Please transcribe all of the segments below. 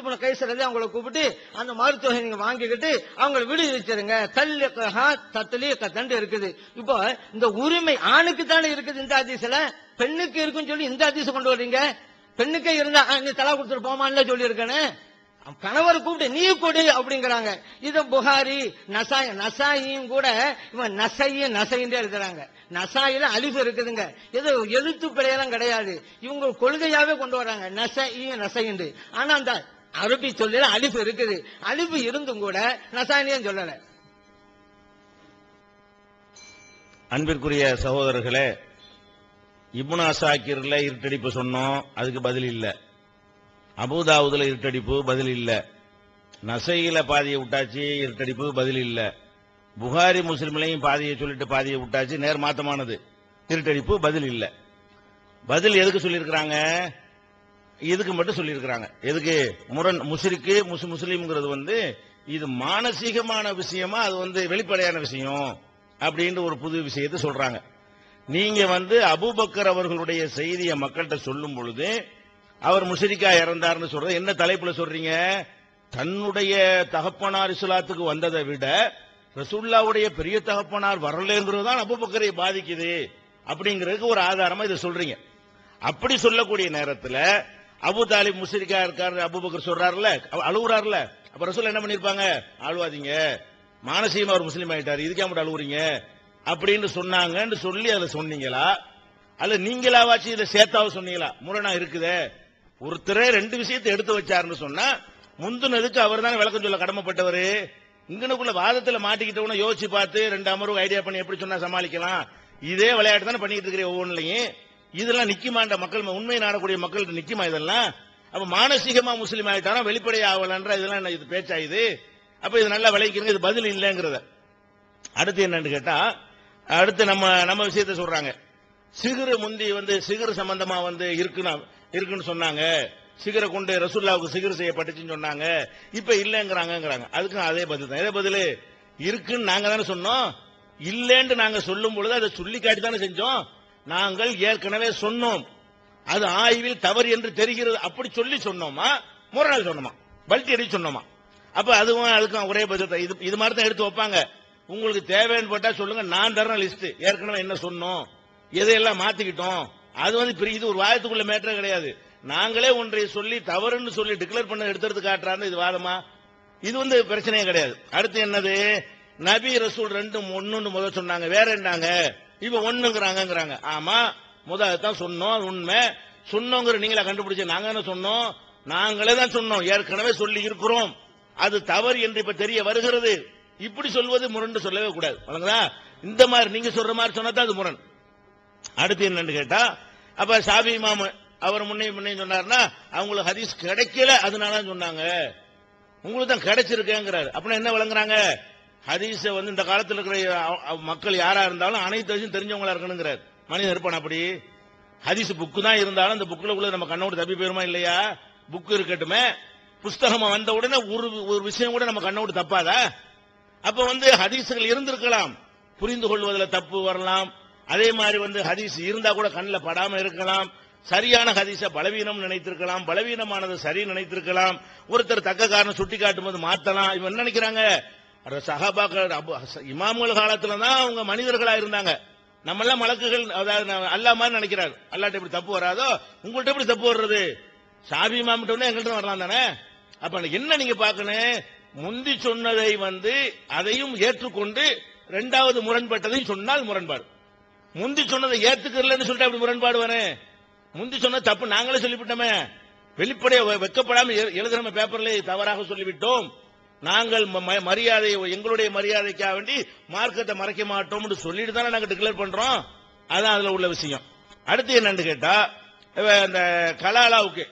சாபித்து கைசரதை அவங்கள கூப்பிட்டு அந்த மருத்துவத்தை நீங்க வாங்கிக்கிட்டு அவங்கள விடுவிச்சிருங்க தள்ளி தத்தலி தண்டு இருக்குது. இப்போ இந்த உரிமை ஆணுக்கு தானே இருக்குது இந்த அதிசல பெண்ணுக்கு இருக்குன்னு சொல்லி இந்த அதிசம் கொண்டு வர்றீங்க பெண்ணுக்கே இருந்தா நீ தலா கொடுத்துட்டு போமான்னு சொல்லி இருக்கேன்னு கணவர் கூப்பிட்டு நீ கொடு அப்படிங்கிறாங்க. இது புகாரி நசாய் நசாயும் கூட இவன் நசையும் நசைன்றே எழுதுறாங்க. நசாயில அழிவு இருக்குதுங்க. இது எழுத்து பிழையெல்லாம் கிடையாது. இவங்க கொள்கையாவே கொண்டு வராங்க. நசையும் நசைண்டு ஆனா அந்த அரபி சொல்ல அழிப்பு இருக்குது. அழிப்பு இருந்தும் கூட நசானியம் சொல்லல. அன்பிற்குரிய சகோதரர்களே இப்னா சாக்கிர்ல இருட்டடிப்பு சொன்னோம் அதுக்கு பதில் இல்ல. அபுதாவுதுல இருட்டடிப்பு பதில் இல்ல. நசையில பாதியை விட்டாச்சு இருட்டடிப்பு பதில் இல்ல. புகாரி முஸ்லிம்லையும் பாதியை சொல்லிட்டு பாதியை விட்டாச்சு நேர் மாத்தமானது. இருட்டடிப்பு பதில் இல்ல. பதில் எதுக்கு சொல்லியிருக்கிறாங்க? இதுக்கு மட்டும் சொல்லியிருக்கிறாங்க. எதுக்கு? முரண் முஸ்ரிக்கு முஸ் முஸ்லீம்ங்கிறது வந்து இது மானசீகமான விஷயமா அது வந்து வெளிப்படையான விஷயம் அப்படின்ற ஒரு புது விஷயத்தை சொல்றாங்க. நீங்க வந்து அபூபக்கர் அவர்களுடைய செய்தியை மக்கள்கிட்ட சொல்லும் பொழுது அவர் முஷரிக்கா இறந்தார்னு சொல்றது என்ன தலைப்புல சொல்றீங்க? தன்னுடைய தகப்பனார் இஸ்லாத்துக்கு வந்ததை விட ரசூல்லாவுடைய பெரிய தகப்பனார் வரலங்கிறது தான் அபுபக்கரை பாதிக்குது அப்படிங்கிறதுக்கு ஒரு ஆதாரமா இதை சொல்றீங்க. அப்படி சொல்லக்கூடிய நேரத்தில் அபு தாலிப் முஸ்ரிக்கா இருக்காரு அபுபக்கர் சொல்றாருல அவ- அப்ப ரசூல் என்ன பண்ணிருப்பாங்க அழுவாதீங்க. மானசீகமா ஒரு முஸ்லீம் ஆயிட்டாரு இதுக்கே மட்டும் அழுவுறீங்க? அப்படின்னு சொன்னாங்கன்னு சொல்லி அதுல சொன்னீங்களா? அல்ல நீங்களாவாச்சும் இதை சேர்த்தாவ சொன்னீங்களா? முரணா இருக்குதே. ஒருத்தரே ரெண்டு விஷயத்தை எடுத்து வச்சாருன்னு சொன்னா முந்தினதுக்கு அவர் தானே விளக்கம் சொல்ல கடமைப்பட்டவர். இங்கனுக்குள்ள வாதத்துல மாட்டிக்கிட்டவன யோசிச்சு பார்த்து ரெண்டு அமர்வு ஐடியா பண்ணி எப்படி சொன்னா சமாளிக்கலாம்? இதே விளையாட்டு தானே பண்ணிட்டு இருக்கிற ஒவ்வொன்றுலையும் இதெல்லாம் நிக்குமாண்ட மக்கள் உண்மை நாடக்கூடிய மக்கள்கிட்ட நிக்குமா இதெல்லாம்? அப்ப மானசீகமா முஸ்லீம் ஆயிட்டாரா வெளிப்படை ஆகலன்ற இதெல்லாம் என்ன இது பேச்சா இது? அப்ப இது நல்லா விளைவிக்கிறீங்க இது பதில் இல்லைங்கிறத. அடுத்து என்னன்னு கேட்டா அடுத்து நம்ம நம்ம விஷயத்தை சொல்றாங்க. சிகரு முந்தி வந்து சிகரு சம்பந்தமா வந்து இருக்குன்னு இருக்குன்னு சொன்னாங்க. சிகரை கொண்டு ரசுல்லாவுக்கு சிகர் செய்யப்பட்டுச்சுன்னு சொன்னாங்க. இப்ப இல்லைங்கிறாங்கிறாங்க அதுக்கும் அதே பதில் தான். எதே பதில்? இருக்குன்னு நாங்க தானே சொன்னோம். இல்லைன்னு நாங்க சொல்லும் பொழுது அதை சொல்லி காட்டி தானே செஞ்சோம். நாங்கள் ஏற்கனவே சொன்னோம். அது ஆய்வில் தவறு என்று தெரிகிறது. அப்படி சொல்லி சொன்னோமா? முரணால் சொன்னோமா? பல்ட்டி அடிச்சு சொன்னோமா? அப்ப அதுவும் அதுக்கும் ஒரே பதில் இது இது மாதிரி தான் எடுத்து வைப்பாங்க. உங்களுக்கு தேவைன்னு போட்டா சொல்லுங்க. நான் தரேன் லிஸ்ட். ஏற்கனவே என்ன சொன்னோம்? எதையெல்லாம் மாத்திக்கிட்டோம்? அது வந்து பெரிய இது ஒரு வாயத்துக்குள்ள மேட்டரே கிடையாது. நாங்களே ஒன்றை சொல்லி தவறுன்னு சொல்லி டிக்ளேர் பண்ண எடுத்துறது காட்டுறாங்க இது வாதமா? இது வந்து பிரச்சனையே கிடையாது. அடுத்து என்னது? நபி ரசூல் ரெண்டும் ஒன்னு முதல் சொன்னாங்க. வேற என்னங்க? இப்ப ஒண்ணுங்கிறாங்கிறாங்க ஆமா முதல் தான் சொன்னோம் உண்மை. சொன்னோங்கிற நீங்களா கண்டுபிடிச்ச நாங்க என்ன சொன்னோம்? நாங்களே தான் சொன்னோம். ஏற்கனவே சொல்லி இருக்கிறோம். அது தவறு என்று இப்ப தெரிய வருகிறது. இப்படி சொல்வது முரண்டு சொல்லவே கூடாது. வழங்குதா இந்த மாதிரி நீங்க சொல்ற மாதிரி சொன்னா தான் அது முரண். அடுத்து என்னன்னு கேட்டா அப்ப சாபி மாமு அவர் முன்னே முன்னே சொன்னார்னா அவங்களுக்கு ஹதீஸ் கிடைக்கல அதனால சொன்னாங்க. உங்களுக்கு தான் கிடைச்சிருக்கேங்கிறாரு. அப்படின்னா என்ன விளங்குறாங்க ஹதீஸ வந்து இந்த காலத்துல இருக்கிற மக்கள் யாரா இருந்தாலும் அனைத்து விஷயம் தெரிஞ்சவங்களா இருக்கணுங்கிறார். மனிதன் இருப்பான் அப்படி. ஹதீஸ் புக்கு தான் இருந்தாலும் அந்த புக்கில் உள்ள நம்ம கண்ணோடு தப்பி போயிருமா இல்லையா? புக் இருக்கட்டுமே. புஸ்தகமா வந்த உடனே ஒரு ஒரு விஷயம் கூட நம்ம கண்ணோடு தப்பாதா? அப்ப வந்து ஹதீஸ்கள் இருந்திருக்கலாம். புரிந்து கொள்வதில் தப்பு வரலாம். அதே மாதிரி வந்து ஹதீஸ் இருந்தா கூட கண்ணில் படாம இருக்கலாம். சரியான ஹதீஸ பலவீனம் நினைத்திருக்கலாம். பலவீனமானது சரி நினைத்திருக்கலாம். ஒருத்தர் தக்க காரணம் சுட்டி காட்டும் போது மாத்தலாம். இவன் என்ன நினைக்கிறாங்க? சஹாபாக்கள் அபு- இமாமுல் காலத்துல தான் அவங்க மனிதர்களா இருந்தாங்க. நம்ம எல்லாம் மலக்குகள் அதாவது அல்லா மாதிரி நினைக்கிறார். அல்லாட்ட எப்படி தப்பு வராதோ உங்கள்ட்ட எப்படி தப்பு வர்றது? சாபி இமாம்கிட்ட வந்து எங்கள்கிட்ட வரலாம் தானே? அப்ப என்ன நீங்க பார்க்கணும்? முந்தி சொன்னதை வந்து அதையும் ஏற்றுக்கொண்டு இரண்டாவது முரண்பட்டதையும் சொன்னால் முரண்பாடு. முந்தி சொன்னதை ஏத்துக்கிறலன்னு சொல்லிட்டு அப்படி முரண்பாடு வரேன் முந்தி சொன்ன தப்பு நாங்களே சொல்லிவிட்டோமே. வெளிப்படையை வெக்கப்படாம எழுதுற பேப்பர்ல தவறாக சொல்லிவிட்டோம். நாங்கள் ம- ம- மரியாதை எங்களுடைய மரியாதைக்காக வேண்டி மார்க்கத்தை மறைக்க மாட்டோம்னு சொல்லிட்டு தானே நாங்கள் டிக்ளேர் பண்றோம். அதான் அதுல உள்ள விஷயம். அடுத்து என்னன்னு கேட்டா இந்த கலாலாவுக்கு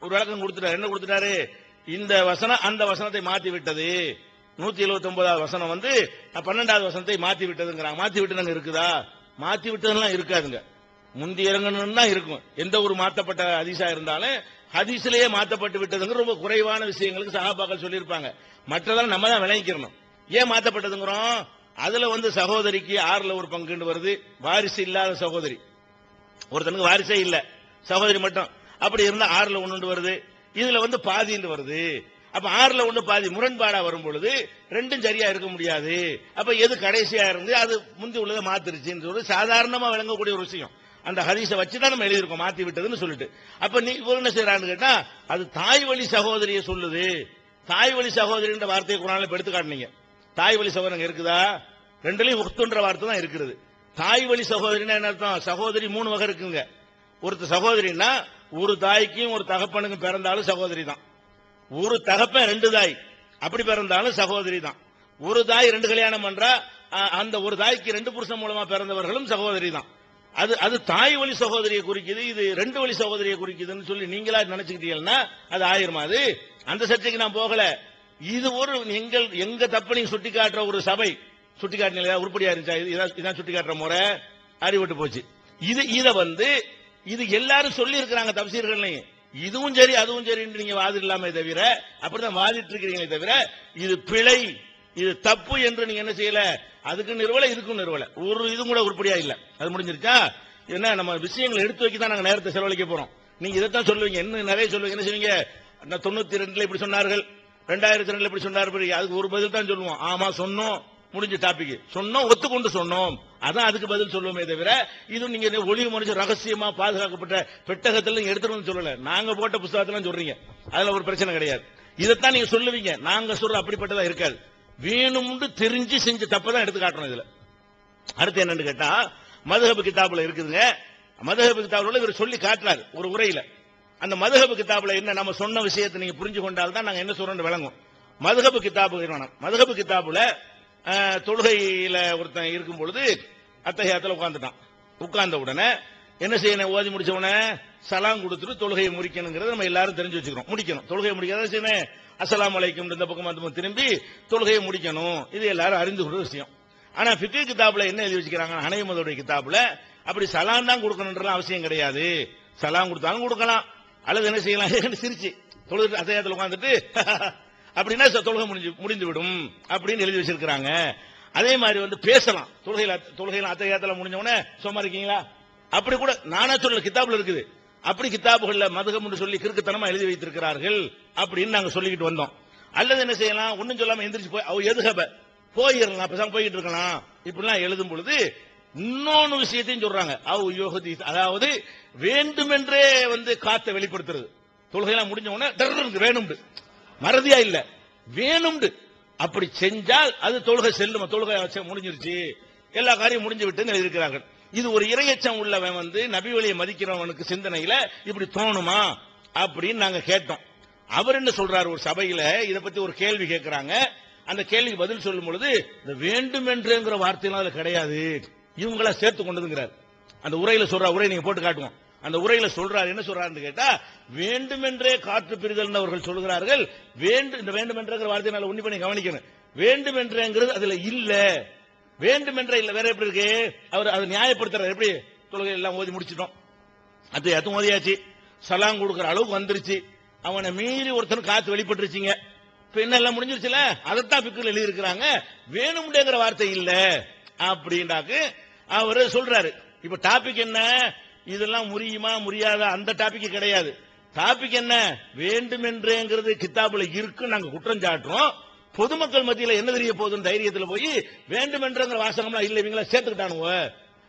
ஒரு விளக்கம் கொடுத்துட்டாரு. என்ன கொடுத்துட்டாரு? இந்த வசனம் அந்த வசனத்தை மாத்தி விட்டது நூத்தி எழுபத்தி ஒன்பதாவது வசனம் வந்து பன்னெண்டாவது வசனத்தை மாத்தி விட்டதுங்கிறாங்க மாத்தி விட்டதுங்க இருக்குதா? மாத்தி விட்டதெல்லாம் இருக்காதுங்க. முந்தி இறங்கணும் தான் இருக்கும். எந்த ஒரு மாத்தப்பட்ட அதிசா இருந்தாலும் ஹதீஸ்லயே மாத்தப்பட்டு விட்டதுங்கிற ரொம்ப குறைவான விஷயங்களுக்கு சகாபாக்கள் சொல்லியிருப்பாங்க. மற்றதெல்லாம் நம்ம தான் விளங்கிக்கிறணும் ஏன் மாற்றப்பட்டதுங்கிறோம் அதுல வந்து சகோதரிக்கு ஆறுல ஒரு பங்குன்னு வருது. வாரிசு இல்லாத சகோதரி. ஒருத்தனுக்கு வாரிசே இல்ல. சகோதரி மட்டும். அப்படி இருந்தா ஆறுல ஒண்ணு வருது. இதுல வந்து பாதின்னு வருது. அப்ப ஆறுல ஒண்ணு பாதி முரண்பாடா வரும் பொழுது ரெண்டும் சரியா இருக்க முடியாது. அப்ப எது கடைசியா இருந்து அது முந்தி உள்ளதை மாத்திருச்சுன்னு சொல்லி சாதாரணமா விளங்கக்கூடிய ஒரு விஷயம். அந்த ஹதீஸை வச்சு தான் நம்ம எழுதியிருக்கோம் மாத்தி விட்டதுன்னு சொல்லிட்டு. அப்ப நீ இவர் என்ன செய்யறான்னு கேட்டா அது தாய் வழி சகோதரியை சொல்லுது. தாய் வழி சகோதரின்ற வார்த்தையை குரான்ல எடுத்து காட்டினீங்க. தாய் வழி சகோதரங்க இருக்குதா? ரெண்டுலயும் உக்துன்ற வார்த்தை தான் இருக்குது. தாய் வழி சகோதரின்னா என்ன அர்த்தம்? சகோதரி மூணு வகை இருக்குங்க. ஒருத்த சகோதரின்னா ஒரு தாய்க்கும் ஒரு தகப்பனுக்கும் பிறந்தாலும் சகோதரி தான் ஒரு தகப்பன் ரெண்டு தாய். அப்படி பிறந்தாலும் சகோதரி தான் ஒரு தாய் ரெண்டு கல்யாணம் பண்றா அந்த ஒரு தாய்க்கு ரெண்டு புருஷன் மூலமா பிறந்தவர்களும் சகோதரி தான் அது அது தாய் வழி சகோதரியை குறிக்குது இது ரெண்டு வழி சகோதரியை குறிக்குதுன்னு சொல்லி நீங்களா நினைச்சுக்கிட்டீங்கன்னா அது ஆயிருமா அது? அந்த சர்ச்சைக்கு நான் போகல. இது ஒரு எங்கள் எங்க தப்பு நீங்க சுட்டி காட்டுற ஒரு சபை. சுட்டி காட்டினீங்களா உருப்படியா இருந்துச்சா? இதான் இதான் சுட்டி காட்டுற முறை. அறிவிட்டு போச்சு. இது இத வந்து இது எல்லாரும் சொல்லி இருக்கிறாங்க தப்சீர்கள்லையும். இதுவும் சரி அதுவும் சரின்னு நீங்க வாதிடலாமே தவிர அப்படிதான் வாதிட்டு இருக்கிறீங்களே தவிர இது பிழை. இது தப்பு என்று நீங்க என்ன செய்யல? அதுக்கு நிறுவல இதுக்கும் நிறுவல ஒரு இதுவும் கூட உருப்படியா இல்ல. அது முடிஞ்சிருச்சா? என்ன நம்ம விஷயங்களை எடுத்து வைக்க தான் நாங்க நேரத்தை செலவழிக்க போறோம். நீங்க இதைத்தான் சொல்லுவீங்க. என்ன நிறைய சொல்லுவீங்க. என்ன செய்வீங்க? நான் தொண்ணூத்தி ரெண்டுல இப்படி சொன்னார்கள். ரெண்டாயிரத்தி ரெண்டுல இப்படி சொன்னார்கள் அதுக்கு ஒரு பதில் தான் சொல்லுவோம். ஆமா சொன்னோம். முடிஞ்ச டாபிக் சொன்னோம் ஒத்துக்கொண்டு சொன்னோம். அதான் அதுக்கு பதில் சொல்லுவோமே தவிர இது நீங்க ஒளிவு மனுஷன் ரகசியமா பாதுகாக்கப்பட்ட பெட்டகத்தில் எடுத்துட்டு வந்து சொல்லல. நாங்க போட்ட புஸ்தகத்துல சொல்றீங்க. அதுல ஒரு பிரச்சனை கிடையாது. இதைத்தான் நீங்க சொல்லுவீங்க. நாங்க சொல்ற அப்படிப்பட்டதா இருக்காது. வேணும்னு தெரிஞ்சு செஞ்ச தப்பதான் எடுத்து காட்டணும் இதுல. அடுத்து என்னன்னு கேட்டா மதுஹபு கிதாபுல இருக்குதுங்க. மதுஹபு கிதாபுல இவர் சொல்லி காட்டுறாரு ஒரு உரையில. அந்த மதுஹபு கிதாபுல என்ன நம்ம சொன்ன விஷயத்தை நீங்க புரிஞ்சு கொண்டால் தான் நாங்க என்ன சொல்றோம்னு விளங்கும். மதுஹபு கிதாபு வேணும். மதுஹபு கிதாபுல தொழுகையில ஒருத்தன் இருக்கும் பொழுது அத்தகையத்துல உட்கார்ந்துட்டான். உட்கார்ந்த உடனே என்ன செய்யணும்? ஓதி முடிச்ச உடனே சலாம் கொடுத்துட்டு தொழுகையை முடிக்கணுங்கிறத நம்ம எல்லாரும் தெரிஞ்சு வச்சுக்கிறோம். முடிக்கணும். தொழுகையை முடிக்காத செய்யணும்? அஸ்ஸலாமு அலைக்கும் இந்த பக்கம் அந்த திரும்பி தொழுகையை முடிக்கணும். இது எல்லாரும் அறிந்து கொள்ற விஷயம். ஆனா பிக்கு கிதாபுல என்ன எழுதி வச்சுக்கிறாங்க ஹனைமதுடைய கிதாபுல அப்படி சலாம் தான் கொடுக்கணுன்ற அவசியம் கிடையாது. சலாம் கொடுத்தாலும் கொடுக்கலாம். அல்லது என்ன செய்யலாம்? சிரிச்சு. தொழுது அசையத்தில் உட்காந்துட்டு அப்படின்னா தொழுகை முடிஞ்சு முடிந்து விடும் அப்படின்னு எழுதி வச்சிருக்கிறாங்க. அதே மாதிரி வந்து பேசலாம். தொழுகையில தொழுகையில அத்தையாத்துல முடிஞ்சவனே சும்மா இருக்கீங்களா? அப்படி கூட நானா சொல்ல கிதாபுல இருக்குது. அப்படி கிதாபுகள்ல மதுகம்னு சொல்லி கிறுக்குத்தனமா எழுதி வைத்திருக்கிறார்கள் அப்படின்னு நாங்க சொல்லிக்கிட்டு வந்தோம். அல்லது என்ன செய்யலாம்? ஒன்னும் சொல்லாம எந்திரிச்சு போய் அவ எதுகப போயிடலாம். பேசாம போயிட்டு இருக்கலாம். இப்படிலாம் எழுதும் பொழுது இன்னொன்னு விஷயத்தையும் சொல்றாங்க. அவ் யோகதி அதாவது வேண்டுமென்றே வந்து காத்த வெளிப்படுத்துறது. தொழுகையெல்லாம் முடிஞ்ச உடனே டர்ன்னு வேணும்டு மறதியா இல்ல வேணும்டு அப்படி செஞ்சால் அது தொழுகை செல்லும் தொழுகை முடிஞ்சிருச்சு எல்லா காரியம் முடிஞ்சு விட்டுன்னு எழுதியிருக்கிறார்கள் இது ஒரு இரையச்சம் உள்ளவன் வந்து நபி வழியை மதிக்கிறவனுக்கு சிந்தனையில இப்படி தோணுமா அப்படின்னு நாங்க கேட்டோம். அவர் என்ன சொல்றாரு ஒரு சபையில? இத பத்தி ஒரு கேள்வி கேட்கிறாங்க. அந்த கேள்விக்கு பதில் சொல்லும் பொழுது இந்த வேண்டுமென்றுங்கிற வார்த்தையெல்லாம் அதுல கிடையாது. இவங்களா சேர்த்து கொண்டதுங்கிறார். அந்த உரையில சொல்ற உரை நீங்க போட்டு காட்டுவோம். அந்த உரையில சொல்றாரு என்ன சொல்றாருன்னு கேட்டா வேண்டுமென்றே காற்று பிரிதல் அவர்கள் சொல்கிறார்கள். வேண்டும் இந்த வேண்டுமென்ற வார்த்தையை நல்லா உன்னி கவனிக்கணும். வேண்டுமென்றேங்கிறது அதுல இல்ல. வேண்டுமென்ற இல்ல வேற எப்படி இருக்கு? அவர் அதை நியாயப்படுத்துறாரு. எப்படி? தொழுகை எல்லாம் ஓதி முடிச்சிட்டோம். அது எதுவும் ஓதியாச்சு. சலாம் கொடுக்கிற அளவுக்கு வந்துருச்சு. அவனை மீறி ஒருத்தன் காத்து வெளிப்பட்டுருச்சுங்க. இப்ப என்ன எல்லாம் முடிஞ்சிருச்சுல? அதைத்தான் பிக்கில் எழுதி இருக்கிறாங்க வேணும்டேங்கிற வார்த்தை இல்ல. அப்படின்னாக்கு அவரு சொல்றாரு. இப்ப டாபிக் என்ன? இதெல்லாம் முறியுமா முடியாதா அந்த டாபிக் கிடையாது. டாபிக் என்ன? வேண்டுமென்றேங்கிறது கித்தாபுல இருக்கு நாங்க குற்றம் சாட்டுறோம். பொதுமக்கள் மத்தியில என்ன தெரிய போகுதுன்னு தைரியத்துல போய் வேண்டுமென்றங்கிற வாசகம்லாம் இல்ல இவங்கள சேர்த்துக்கிட்டானுவ?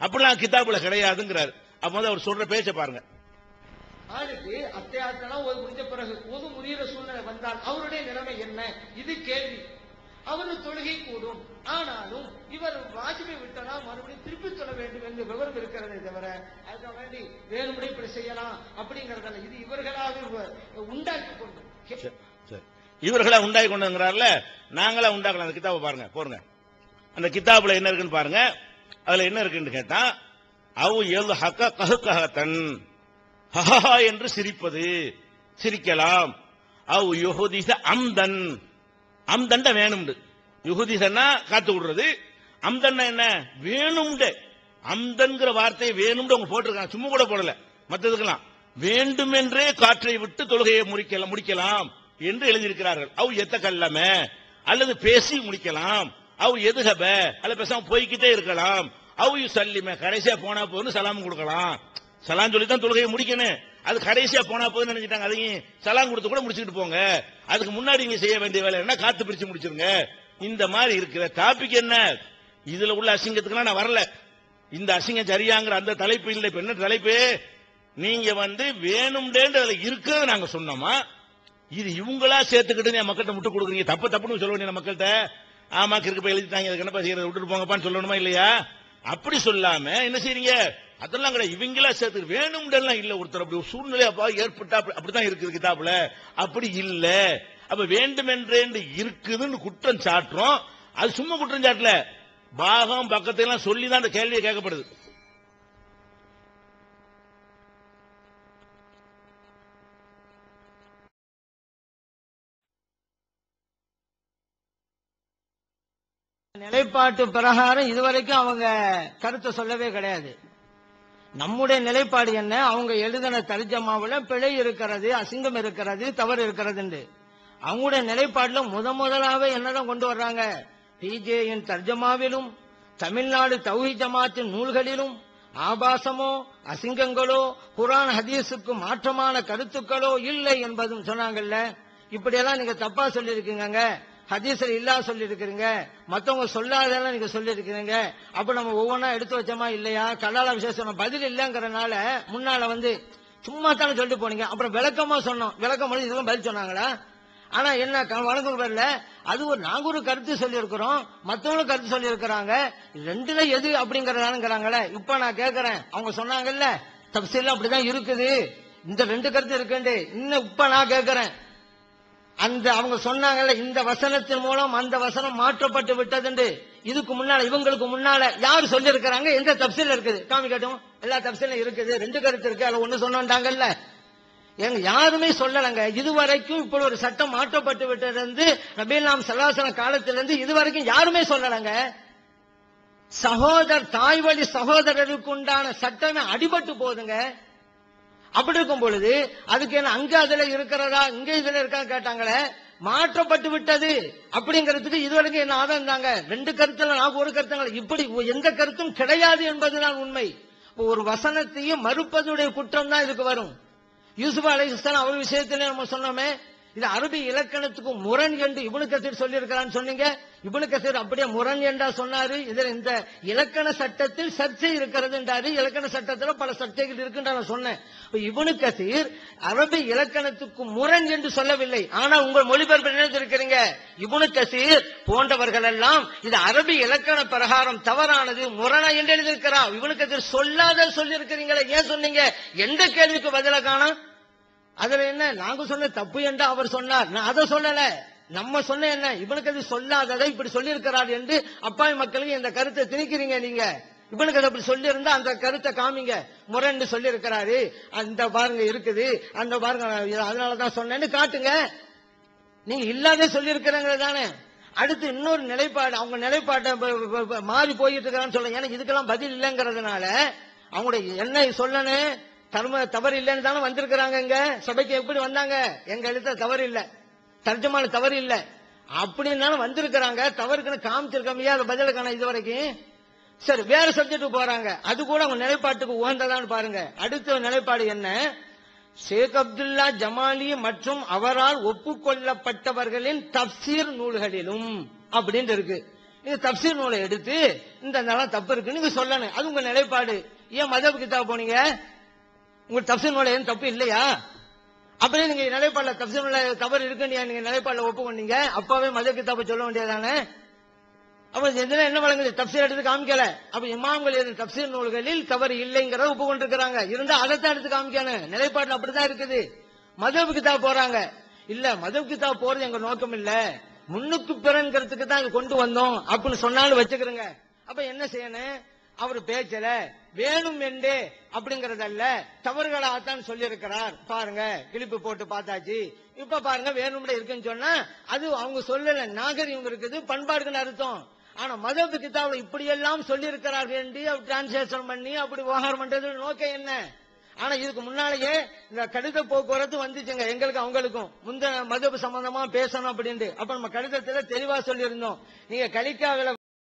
அப்படிலாம் கித்தாபுல கிடையாதுங்கிறாரு. அப்ப வந்து அவர் சொல்ற பேச்ச பாருங்க. ஆளுக்கு அத்தியாயத்தெல்லாம் ஒரு முடிஞ்ச பிறகு பொது முறிகிற சூழ்நிலை வந்தால் அவருடைய நிலைமை என்ன? இது கேள்வி. அவரு தொழுகை கூடும். ஆனாலும் இவர் வாஜ்பை விட்டனா மறுபடியும் திருப்பி சொல்ல வேண்டும் என்று விவரம் இருக்கிறதே தவிர அதுக்காக வேண்டி வேறுபடி இப்படி செய்யலாம் அப்படிங்கறதல்ல. இது இவர்களாக உண்டாக்கி கொண்டு. சரி, சரி. இவர்களா உண்டாக்கி கொண்டுங்கிறார்ல நாங்களா உண்டாக்கலாம் அந்த கிதாபை பாருங்க போருங்க. அந்த கிதாபுல என்ன இருக்குன்னு பாருங்க. அதுல என்ன இருக்குன்னு கேட்டா அவு எல் ஹக்க கஹுகஹத்தன் ஹஹா என்று சிரிப்பது சிரிக்கலாம். அவு யுகுதிச அம்தன். அம்தண்ட வேணும்டு யுகுதிசன்னா காத்து விடுறது. அம்தன்னா என்ன? வேணும்டு அம்தன்கிற வார்த்தை வேணும்னு அவங்க போட்டிருக்காங்க. சும்மா கூட போடல. மற்றதுக்கெல்லாம் வேண்டுமென்றே காற்றை விட்டு தொழுகையை முடிக்கலாம் முடிக்கலாம் என்று எழுதியிருக்கிறார்கள். அவ் எத்த கல்லமே அல்லது பேசி முடிக்கலாம். அவ் எதுகப அல்ல பேசாம போய்க்கிட்டே இருக்கலாம். அவ் சல்லிம கடைசியா போனா போதும் சலாம் கொடுக்கலாம். சலாம் சொல்லி தான் தொழுகையை முடிக்கணும். அது கடைசியா போனா போதும் நினைச்சிட்டாங்க அதையும் சலாம் கொடுத்து கூட முடிச்சுட்டு போங்க. அதுக்கு முன்னாடி நீங்க செய்ய வேண்டிய வேலை என்ன காத்து பிரிச்சு முடிச்சிருங்க. இந்த மாதிரி இருக்கிற டாபிக் என்ன? இதுல உள்ள அசிங்கத்துக்குலாம் நான் வரல. இந்த அசிங்கம் சரியாங்கிற அந்த தலைப்பு இல்லை. இப்ப என்ன தலைப்பு? நீங்க வந்து வேணும்டேன்னு அதுல இருக்கிறத நாங்க சொன்னோமா? இது இவங்களா சேர்த்துக்கிட்டு என் மக்கள்கிட்ட முட்டு கொடுக்குறீங்க. தப்பு தப்புன்னு சொல்ல வேண்டிய மக்கள்கிட்ட. ஆமா கிறுக்கு போய் எழுதிட்டாங்க அதுக்கு என்னப்பா செய்யறது விட்டுட்டு போங்கப்பான்னு சொல்லணுமா இல்லையா? அப்படி சொல்லாம என்ன செய்றீங்க? அதெல்லாம் கிடையாது. இவங்களா சேர்த்து வேணும்டெல்லாம் இல்ல ஒருத்தர். அப்படி ஒரு சூழ்நிலை அப்பா ஏற்பட்டா அப்படித்தான் இருக்குது கிதாப்புல அப்படி இல்ல. அப்ப வேண்டுமென்றே இருக்குதுன்னு குற்றம் சாட்டுறோம். அது சும்மா குற்றம் சாட்டல. பாகம் பக்கத்தை எல்லாம் சொல்லி தான் அந்த கேள்வியை கேட்கப்படுது. நிலைப்பாட்டு பிரகாரம் இதுவரைக்கும் அவங்க கருத்தை சொல்லவே கிடையாது. நம்முடைய நிலைப்பாடு என்ன? அவங்க எழுதின தர்ஜமாவுல பிழை இருக்கிறது அசிங்கம் இருக்கிறது தவறு இருக்கிறது அவங்களுடைய நிலைப்பாடுல முத முதலாவே என்னதான் கொண்டு வர்றாங்க? டிஜேயின் தர்ஜமாவிலும் தமிழ்நாடு தௌஹி ஜமாத்தின் நூல்களிலும் ஆபாசமோ அசிங்கங்களோ குரான் ஹதீஸுக்கு மாற்றமான கருத்துக்களோ இல்லை என்பதும் சொன்னாங்கல்ல? இப்படியெல்லாம் நீங்க தப்பா சொல்லியிருக்கீங்க ஹதீஸ்ல இல்லா சொல்லியிருக்கிறீங்க மத்தவங்க சொல்லாதெல்லாம் நீங்க சொல்லியிருக்கிறீங்க அப்ப நம்ம ஒவ்வொன்றா எடுத்து வச்சோமா இல்லையா? கலால விசேஷம் பதில் இல்லைங்கிறனால முன்னால வந்து சும்மா தானே சொல்லிட்டு போனீங்க. அப்புறம் விளக்கமா சொன்னோம். விளக்கம் பண்ணி இதெல்லாம் பதில் சொன்னாங்களா? ஆனா என்ன க- வழங்கும் வரல. அது ஒரு நாங்க ஒரு கருத்து சொல்லியிருக்கிறோம். மத்தவங்களும் கருத்து சொல்லியிருக்கிறாங்க. ரெண்டுல எது அப்படிங்கறதானுங்கிறாங்களே. இப்ப நான் கேட்கறேன் அவங்க சொன்னாங்கல்ல தப்சீல் அப்படிதான் இருக்குது. இந்த ரெண்டு கருத்து இருக்குண்டு இன்னும் இப்ப நான் கேட்கறேன் அந்த அவங்க சொன்னாங்கல்ல இந்த வசனத்தின் மூலம் அந்த வசனம் மாற்றப்பட்டு விட்டதுண்டு. இதுக்கு முன்னால இவங்களுக்கு முன்னால யார் சொல்லியிருக்கிறாங்க எந்த தப்சீல் இருக்குது? காமிக்கட்டும் எல்லா தப்சிலும் இருக்குது. ரெண்டு கருத்து இருக்கு. அதுல ஒண்ணு சொன்னாங்கல்ல எங்க யாருமே சொல்லலங்க. இதுவரைக்கும் இப்படி ஒரு சட்டம் மாற்றப்பட்டு விட்டது நபீலாம் சலாசன காலத்திலிருந்து இதுவரைக்கும் யாருமே சொல்லலங்க. சகோதர் தாய் வழி சகோதரருக்கு உண்டான சட்டமே அடிபட்டு போகுதுங்க அப்படி இருக்கும் பொழுது அதுக்கு என்ன அங்க அதுல இருக்கிறதா இங்க இதுல இருக்கா கேட்டாங்களே மாற்றப்பட்டு விட்டது. அப்படிங்கிறதுக்கு இதுவரைக்கும் என்ன ஆதம் தாங்க ரெண்டு கருத்துல நான் ஒரு கருத்து இப்படி எந்த கருத்தும் கிடையாது என்பதுதான் உண்மை. ஒரு வசனத்தையும் மறுப்பதுடைய குற்றம் தான் இதுக்கு வரும். யூசுப் அலைஹிஸ்ஸலாம் அவர் விஷயத்திலே நம்ம சொன்னோமே இது அரபி இலக்கணத்துக்கு முரண் என்று இபுனு கசீர் சொல்லியிருக்கிறான்னு சொன்னீங்க. இபுனு கசீர் அப்படியே முரண் என்றா சொன்னாரு. இதில் இந்த இலக்கண சட்டத்தில் சர்ச்சை இருக்கிறது என்றாரு இலக்கண சட்டத்தில் பல சர்ச்சைகள் இருக்குன்ற நான் சொன்னேன். இபுனு கசீர் அரபி இலக்கணத்துக்கு முரண் என்று சொல்லவில்லை. ஆனா உங்கள் மொழிபெயர்ப்பு நினைத்திருக்கிறீங்க இபுனு கசீர் போன்றவர்கள் எல்லாம் இது அரபி இலக்கண பிரகாரம் தவறானது முரணா என்று எழுதியிருக்கிறார். இபுனு கசீர் சொல்லாத சொல்லியிருக்கிறீங்களே ஏன் சொன்னீங்க? எந்த கேள்விக்கு பதில காணும்? அதுல என்ன? நாங்க சொன்ன தப்பு என்று அவர் சொன்னார். நான் அதை சொல்லல. நம்ம சொன்ன என்ன? இவனுக்கு அது சொல்லாததை இப்படி சொல்லியிருக்கிறார் என்று அப்பாவி மக்களுக்கு இந்த கருத்தை திணிக்கிறீங்க நீங்க. இவனுக்கு அது அப்படி சொல்லி இருந்தா அந்த கருத்தை காமிங்க. முரண்டு சொல்லி இருக்கிறாரு அந்த பாருங்க இருக்குது. அந்த பாருங்க அதனாலதான் சொன்னேன்னு காட்டுங்க. நீங்க இல்லாத சொல்லி தானே. அடுத்து இன்னொரு நிலைப்பாடு அவங்க நிலைப்பாட்டை மாறி போயிட்டு இருக்கிறான்னு சொல்லுங்க. எனக்கு இதுக்கெல்லாம் பதில் இல்லைங்கிறதுனால அவங்களுடைய என்ன சொல்லணும். தர்ம தவறு இல்லைன்னு தானே வந்திருக்கிறாங்க இங்க? சபைக்கு எப்படி வந்தாங்க? எங்க எழுத்த தவறு இல்லை தர்ஜமான தவறு இல்லை அப்படின்னு வந்திருக்கிறாங்க. தவறுக்குன்னு காமிச்சிருக்கோமையா அதை பதிலுக்கான இது வரைக்கும். சரி வேற சப்ஜெக்ட் போறாங்க. அது கூட அவங்க நிலைப்பாட்டுக்கு உகந்ததான்னு பாருங்க. அடுத்த நிலைப்பாடு என்ன? ஷேக் அப்துல்லா ஜமாலி மற்றும் அவரால் ஒப்புக்கொள்ளப்பட்டவர்களின் தப்சீர் நூல்களிலும் அப்படின்னு இருக்கு. நீங்க தப்சீர் நூலை எடுத்து இந்த நிலம் தப்பு இருக்கு நீங்க சொல்லணும். அது உங்க நிலைப்பாடு. ஏன் மதப் கிதாப் போனீங்க? உங்களுக்கு தப்சீர் நூலை ஏன் தப்பு இல்லையா? அப்படியே நீங்க நிலைப்பாடுல தப்சீர் நூலை தவறு இருக்குன்னு நீங்க நிலைப்பாடுல ஒப்புக்கொண்டீங்க. அப்பாவே மத கிதாபை சொல்ல வேண்டியதானே அப்ப இதுல என்ன வழங்குது? தப்சீர் எடுத்து காமிக்கல. அப்ப இமாம்கள் எழுதும் தப்சீர் நூல்களில் தவறு இல்லைங்கிறத ஒப்புக்கொண்டிருக்கிறாங்க. இருந்தா அதைத்தான் எடுத்து காமிக்கணும். நிலைப்பாடு அப்படிதான் இருக்குது. மதப் கிதாப் போறாங்க. இல்ல மதப் கிதாப் போறது எங்க நோக்கம் இல்ல. முன்னுக்கு பிறங்கிறதுக்கு தான் இது கொண்டு வந்தோம். அப்படின்னு சொன்னாலும் வச்சுக்கிறோங்க. அப்ப என்ன செய்யணும்? அவர் பேச்சல வேணும் என்றே அப்படிங்கறதல்ல. தவறுகளாகத்தான் சொல்லியிருக்கிறார். பாருங்க கிளிப்பு போட்டு பார்த்தாச்சு. இப்ப பாருங்க வேணும்ல இருக்குன்னு சொன்னா அது அவங்க சொல்லல. நாகரிகம் இருக்குது பண்பாடுக்குன்னு அர்த்தம். ஆனா மதத்து கிதாபுல இப்படி எல்லாம் சொல்லி இருக்கிறார்கள் என்று டிரான்ஸ்லேஷன் பண்ணி அப்படி விவகாரம் பண்றது நோக்கம் என்ன? ஆனா இதுக்கு முன்னாலேயே இந்த கடித போக்குவரத்து வந்துச்சுங்க. எங்களுக்கு அவங்களுக்கும். முந்த மதப்பு சம்பந்தமா பேசணும் அப்படின்ட்டு. அப்ப நம்ம கடிதத்துல தெளிவா சொல்லியிருந்தோம். நீங்க கலிக்காவில